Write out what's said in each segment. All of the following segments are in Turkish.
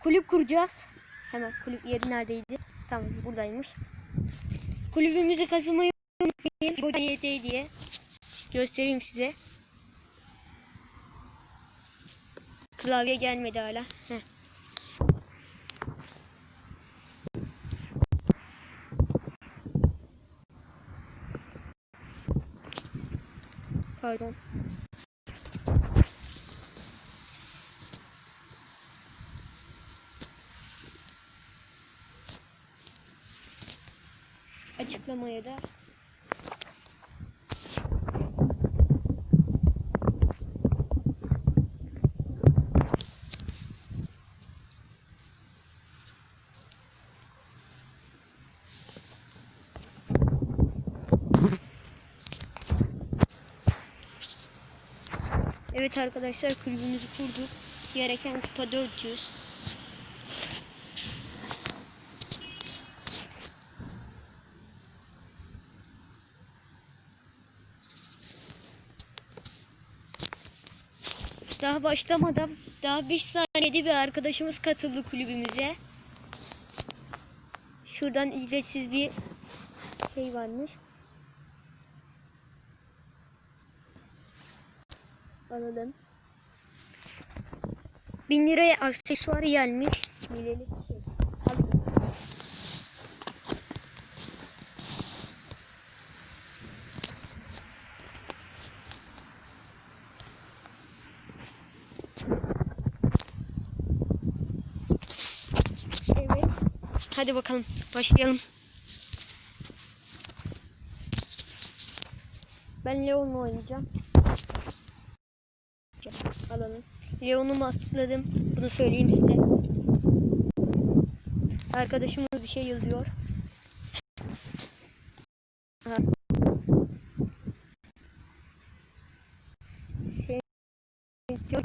kulüp kuracağız. Hemen kulüp yeri neredeydi? Tamam buradaymış. Kulübümüzü katılmayı unutmayın. Bu diye göstereyim size. Klavye gelmedi hala. Heh. Pardon. Açıklamaya da Evet arkadaşlar kulübümüzü kurduk. Gereken kupa 400. Daha başlamadan daha bir saniyede bir arkadaşımız katıldı kulübümüze. Şuradan ücretsiz bir şey varmış. Alalım. 1000 liraya aksesuar gelmiş. Mileli bir şey. Alayım. Evet. Hadi bakalım başlayalım. Ben Leon'la oynayacağım. Alalım. Leon'u masladım. Bunu söyleyeyim size. Arkadaşımız bir şey yazıyor. Aha. Şey istiyor.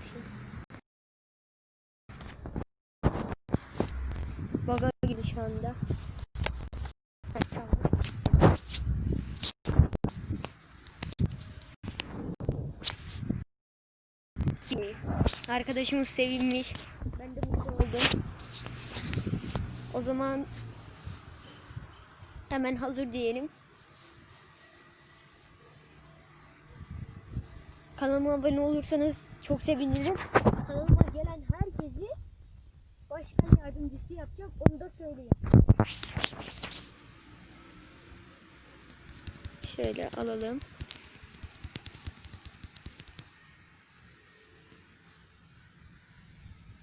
atayım. Baga girdi şu anda. Arkadaşımız sevinmiş. Ben de mutlu oldum. O zaman hemen hazır diyelim. Kanalıma abone olursanız çok sevinirim. Kanalıma gelen herkesi başkan yardımcısı yapacağım. Onu da söyleyeyim. Şöyle alalım.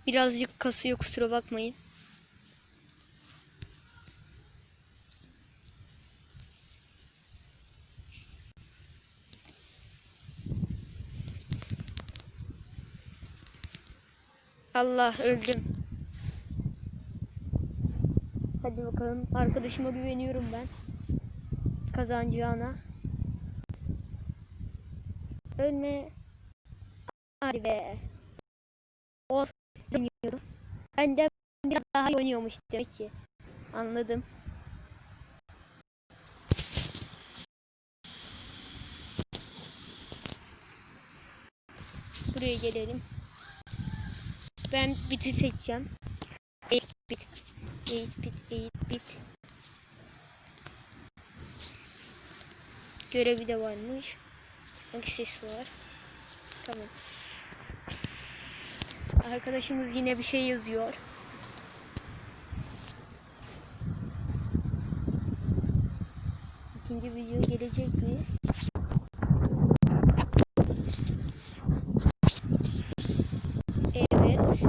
Birazcık kasıyor kusura bakmayın. Allah öldüm. Hadi bakalım. Arkadaşıma güveniyorum ben. Kazanacağına. Ölme. Hadi be. O oynuyordum. Ben de biraz daha iyi oynuyormuş demek ki. Anladım. Buraya gelelim. Ben biti seçeceğim. 8 bit. 8 bit, 8 bit. Görevi de varmış. Aksesuar. Tamam. Arkadaşımız yine bir şey yazıyor. İkinci video gelecek mi? Evet.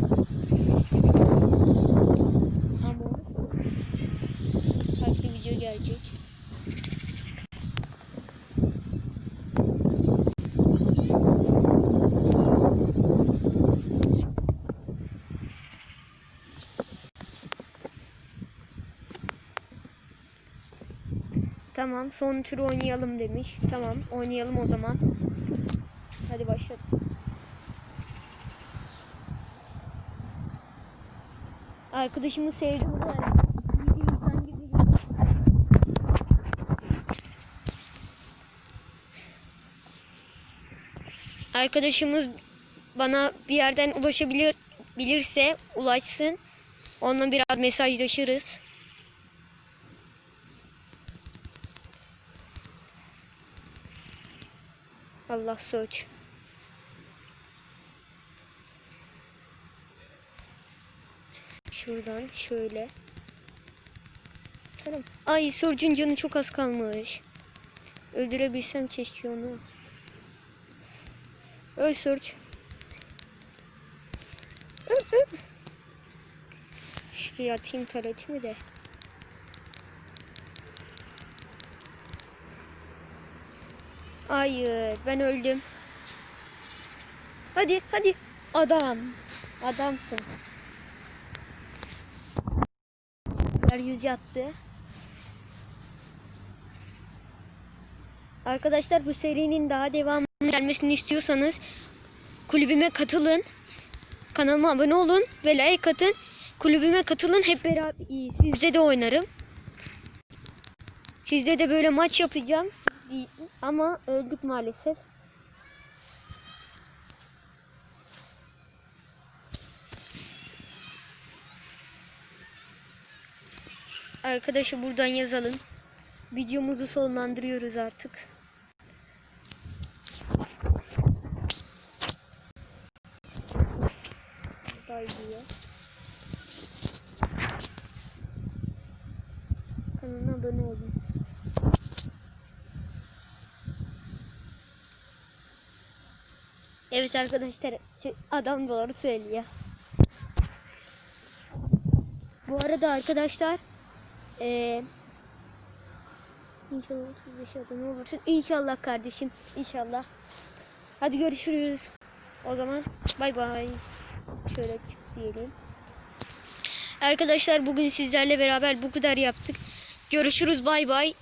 Tamam son turu oynayalım demiş. Tamam oynayalım o zaman. Hadi başlayalım. Arkadaşımı sevdim Arkadaşımız bana bir yerden ulaşabilir bilirse ulaşsın. Onunla biraz mesajlaşırız. Allah söz. Şuradan şöyle. Tamam. Ay Surge'un canı çok az kalmış. Öldürebilsem keşke onu. Öl Surge. Öl, öl. Şuraya atayım taretimi de. Hayır ben öldüm. Hadi hadi adam. Adamsın. Yüz yattı. Arkadaşlar bu serinin daha devamlı gelmesini istiyorsanız kulübüme katılın. Kanalıma abone olun ve like atın. Kulübüme katılın hep beraber sizde de oynarım. Sizde de böyle maç yapacağım. Ama öldük maalesef. Arkadaşı buradan yazalım. Videomuzu sonlandırıyoruz artık. Kanalına abone olun. Evet arkadaşlar adam doğru söylüyor. Bu arada arkadaşlar eee İnşallah 35 abone olursun. İnşallah kardeşim. İnşallah. Hadi görüşürüz. O zaman bay bay. Şöyle çık diyelim. Arkadaşlar bugün sizlerle beraber bu kadar yaptık. Görüşürüz bay bay.